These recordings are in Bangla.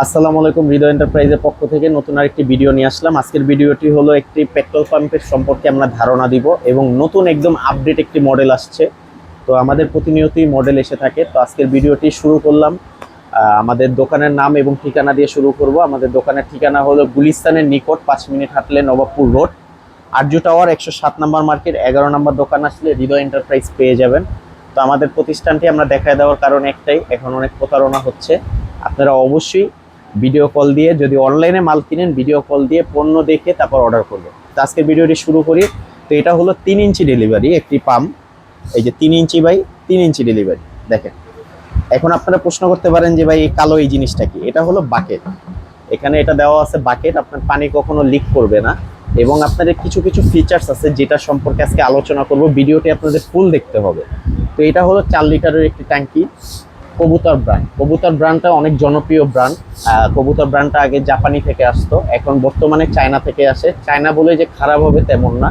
আসসালামু আলাইকুম, হৃদয় এন্টারপ্রাইজের পক্ষ থেকে নতুন আরেকটি ভিডিও নিয়ে আসলাম। আজকের ভিডিওটি হলো একটি পেট্রোল পাম্পের সম্পর্কে আমরা ধারণা দিব এবং নতুন একদম আপডেট একটি মডেল আসছে। তো আমাদের প্রতিনিয়তই মডেল এসে থাকে। তো আজকের ভিডিওটি শুরু করলাম। আমাদের দোকানের নাম এবং ঠিকানা দিয়ে শুরু করব। আমাদের দোকানের ঠিকানা হলো গুলিস্তানের নিকট, পাঁচ মিনিট হাঁটলে নবাবপুর রোড। আরজু টাওয়ার, একশো সাত নম্বর মার্কেট, এগারো নম্বর দোকান আসলে হৃদয় এন্টারপ্রাইজ পেয়ে যাবেন। তো আমাদের প্রতিষ্ঠানটি আমরা দেখায় দেওয়ার কারণ একটাই, এখন অনেক প্রতারণা হচ্ছে। আপনারা অবশ্যই ভিডিও কল দিয়ে যদি অনলাইনে মাল কিনেন ভিডিও কল দিয়ে পণ্য দেখে তারপর অর্ডার করবেন। তো আজকে ভিডিওটি শুরু করি। তো এটা হলো তিন ইঞ্চি ডেলিভারি একটি পাম্প এই যে তিন ইঞ্চি বাই তিন ইঞ্চি ডেলিভারি দেখেন। এখন আপনারা প্রশ্ন করতে পারেন যে ভাই, এই কালো এই জিনিসটা কি? এটা হলো বাকেট এখানে এটা দেওয়া আছে বাকেট আপনার পানি কখনো লিক করবে না। এবং আপনাদের কিছু কিছু ফিচার্স আছে যেটা সম্পর্কে আজকে আলোচনা করব। ভিডিওটি আপনাদের ফুল দেখতে হবে। তো এটা হলো চার লিটারের একটি ট্যাঙ্কি। কবুতর ব্র্যান্ড কবুতর ব্র্যান্ডটা অনেক জনপ্রিয় ব্র্যান্ড কবুতর ব্র্যান্ডটা আগে জাপানি থেকে আসতো, এখন বর্তমানে চায়না থেকে আসে। চায়না বলে যে খারাপ হবে তেমন না।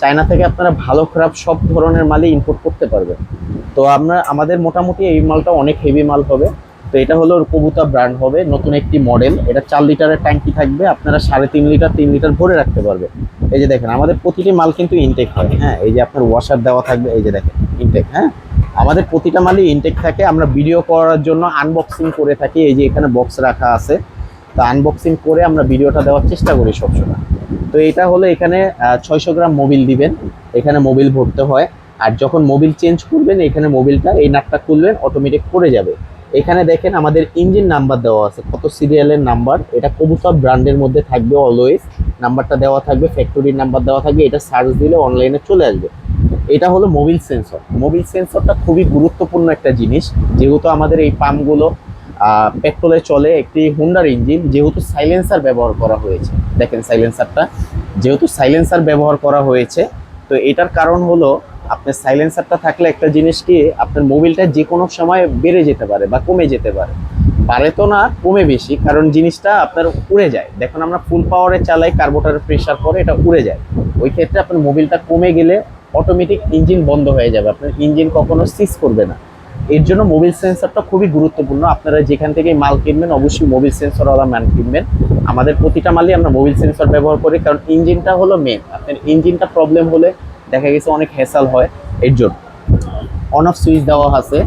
চায়না থেকে আপনারা ভালো, খারাপ সব ধরনের মালই ইম্পোর্ট করতে পারবেন। তো আমরা, আমাদের মোটামুটি এই মালটা অনেক হেভি মাল হবে। তো এটা হলো কবুতর ব্র্যান্ড হবে, নতুন একটি মডেল এটা চার লিটারের ট্যাঙ্কি থাকবে, আপনারা সাড়ে তিন লিটার তিন লিটার ভরে রাখতে পারবে এই যে দেখেন, আমাদের প্রতিটি মাল কিন্তু ইনটেক হয়। হ্যাঁ এই যে আপনার ওয়াশার দেওয়া থাকবে, এই যে দেখেন ইনটেক হ্যাঁ? আমাদের প্রতিটা মালই ইনটেক থাকে। আমরা ভিডিও করার জন্য আনবক্সিং করে থাকি। এই যে এখানে বক্স রাখা আছে। তো আনবক্সিং করে আমরা ভিডিওটা দেওয়ার চেষ্টা করি সবসময়। তো এটা হলো এখানে ছয়শো গ্রাম মোবিল দিবেন। এখানে মোবিল ভরতে হয়। আর যখন মোবিল চেঞ্জ করবেন, এখানে মোবিলটা এই নাটটা খুলবেন অটোমেটিক করে যাবে। এখানে দেখেন আমাদের ইঞ্জিন নাম্বার দেওয়া আছে। কত সিরিয়ালের নাম্বার এটা কবুতর ব্র্যান্ডের মধ্যে থাকবে অলওয়েজ নাম্বারটা দেওয়া থাকবে ফ্যাক্টরির নাম্বার দেওয়া থাকবে। এটা সার্চ দিলে অনলাইনে চলে আসবে। এটা হলো মোবিল সেন্সর। মোবিল সেন্সরটা খুবই গুরুত্বপূর্ণ একটা জিনিস। যেহেতু আমাদের এই পাম্পগুলো পেট্রোলে চলে একটি হুন্ডার ইঞ্জিন, যেহেতু সাইলেন্সার ব্যবহার করা হয়েছে। দেখেন সাইলেন্সারটা। যেহেতু সাইলেন্সার ব্যবহার করা হয়েছে, তো এটার কারণ হলো আপনার সাইলেন্সারটা থাকলে একটা জিনিস কি, আপনার মোবিলটা যে কোনো সময় বেড়ে যেতে পারে বা কমে যেতে পারে। বাড়ে তো না, কমে বেশি, কারণ জিনিসটা আপনার উড়ে যায়। দেখুন আমরা ফুল পাওয়ারে চালাই কার্বোটারের প্রেশার পরে এটা উড়ে যায়। ওই ক্ষেত্রে আপনার মোবিলটা কমে গেলে অটোমেটিক ইঞ্জিন বন্ধ হয়ে যাবে। আপনার ইঞ্জিন কখনো সিজ করবে না। এর জন্য মোবিল সেন্সরটা খুবই গুরুত্বপূর্ণ। আপনারা যেখান থেকে মাল কিনবেন, অবশ্যই মোবিল সেন্সরওয়ালা ম্যান কিনবেন। আমাদের প্রতিটা মালই আমরা মোবিল সেন্সর ব্যবহার করি, কারণ ইঞ্জিনটা হলো মেন আপনার ইঞ্জিনটা প্রবলেম হলে দেখা গেছে অনেক হ্যাসাল হয় এর জন্য। অন অফ সুইচ দেওয়া আছে।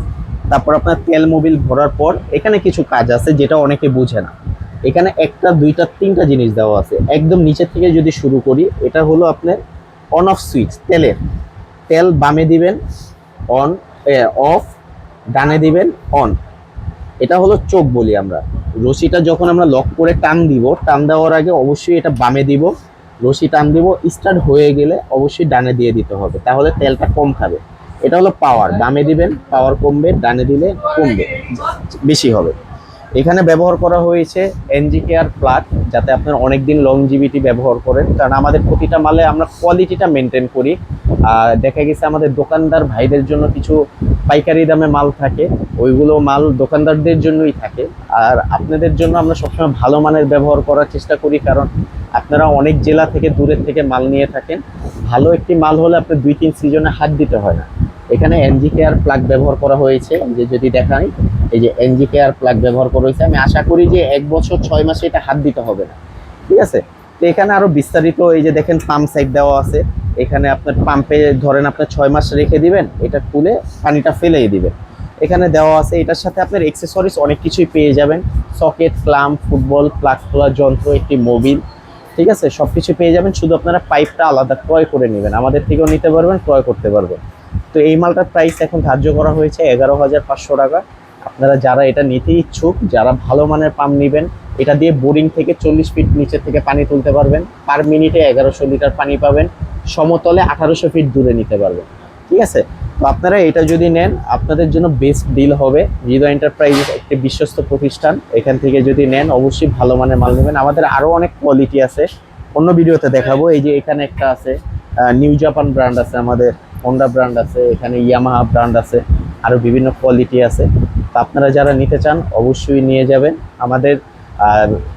তারপর আপনার তেল মোবিল ভরার পর এখানে কিছু কাজ আছে যেটা অনেকে বুঝে না। এখানে একটা, দুইটা, তিনটা জিনিস দেওয়া আছে। একদম নিচের থেকে যদি শুরু করি, এটা হলো আপনার অন অফ সুইচ, তেলের। তেল বামে দিবেন, অন অফ, ডানে দিবেন, অন। এটা হলো চোখ বলি আমরা। রশিটা যখন আমরা লক করে টান দিব, টান দেওয়ার আগে অবশ্যই এটা বামে দিব। রশি টান দিব, স্টার্ট হয়ে গেলে অবশ্যই ডানে দিয়ে দিতে হবে, তাহলে তেলটা কম খাবে। এটা হলো পাওয়ার, বামে দিবেন, পাওয়ার কমবে, ডানে দিলে কমবে, বেশি হবে। এখানে ব্যবহার করা হয়েছে এনজি কেয়ার প্লাগ যাতে আপনার অনেক দিন লংজিভিটি ব্যবহার করেন। কারণ আমাদের প্রতিটা মালে আমরা কোয়ালিটিটা মেনটেন করি। আর দেখা গেছে আমাদের দোকানদার ভাইদের জন্য কিছু পাইকারি দামে মাল থাকে। ওইগুলো মাল দোকানদারদের জন্যই থাকে। আর আপনাদের জন্য আমরা সবসময় ভালো মানের ব্যবহার করার চেষ্টা করি, কারণ আপনারা অনেক জেলা থেকে দূরের থেকে মাল নিয়ে থাকেন। ভালো একটি মাল হলে আপনার দুই, তিন সিজনে হাত দিতে হয় না। এখানে এনজি কেয়ার প্লাগ ব্যবহার করা হয়েছে। যে যদি দেখাই এই যে এনজি কেয়ার প্লাগ ব্যবহার করা হয়েছে, আমি আশা করি যে এক বছর ছয় মাসে এটা হাত দিতে হবে না। ঠিক আছে? তো এখানে আরও বিস্তারিত এই যে দেখেন পাম্প সাইড দেওয়া আছে। এখানে আপনার পাম্পে ধরেন আপনার ছয় মাস রেখে দিবেন, এটা খুলে পানিটা ফেলেই দিবেন। এখানে দেওয়া আছে, এটার সাথে আপনার এক্সেসরিজ অনেক কিছুই পেয়ে যাবেন। সকেট, ক্লাম, ফুটবল প্লাগ খোলা যন্ত্র, একটি মোবিল ঠিক আছে? সব কিছু পেয়ে যাবেন, শুধু আপনারা পাইপটা আলাদা ক্রয় করে নেবেন। আমাদের থেকেও নিতে পারবেন, ক্রয় করতে পারবেন। তো এই মালটার প্রাইস এখন ধার্য করা হয়েছে এগারো হাজার পাঁচশো টাকা। আপনারা যারা এটা নিতে ইচ্ছুক, যারা ভালো মানের পাম্প নেবেন, এটা দিয়ে বোরিং থেকে চল্লিশ ফিট নিচে থেকে পানি তুলতে পারবেন। পার মিনিটে এগারোশো লিটার পানি পাবেন। সমতলে আঠারোশো ফিট দূরে নিতে পারবেন। ঠিক আছে? তো আপনারা এটা যদি নেন, আপনাদের জন্য বেস্ট ডিল হবে হৃদয় এন্টারপ্রাইজ একটি বিশ্বস্ত প্রতিষ্ঠান। এখান থেকে যদি নেন, অবশ্যই ভালো মানের মাল নেবেন। আমাদের আরও অনেক কোয়ালিটি আছে। অন্য ভিডিওতে দেখাবো। এই যে এখানে একটা আছে নিউ জাপান ব্র্যান্ড আছে আমাদের। হোন্ডা ব্র্যান্ড আছে। এখানে ইয়ামাহা ব্র্যান্ড আছে। আরও বিভিন্ন কোয়ালিটি আছে। তো আপনারা যারা নিতে চান, অবশ্যই নিয়ে যাবেন। আমাদের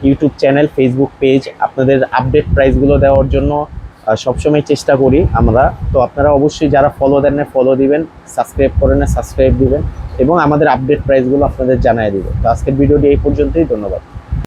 ইউটিউব চ্যানেল ফেসবুক পেজ আপনাদের আপডেট প্রাইসগুলো দেওয়ার জন্য সবসময় চেষ্টা করি আমরা। তো আপনারা অবশ্যই যারা ফলো দেন না ফলো দিবেন সাবস্ক্রাইব করেন না সাবস্ক্রাইব দিবেন এবং আমাদের আপডেট প্রাইসগুলো আপনাদের জানিয়ে দিবেন। তো আজকের ভিডিওটি এই পর্যন্তই, ধন্যবাদ।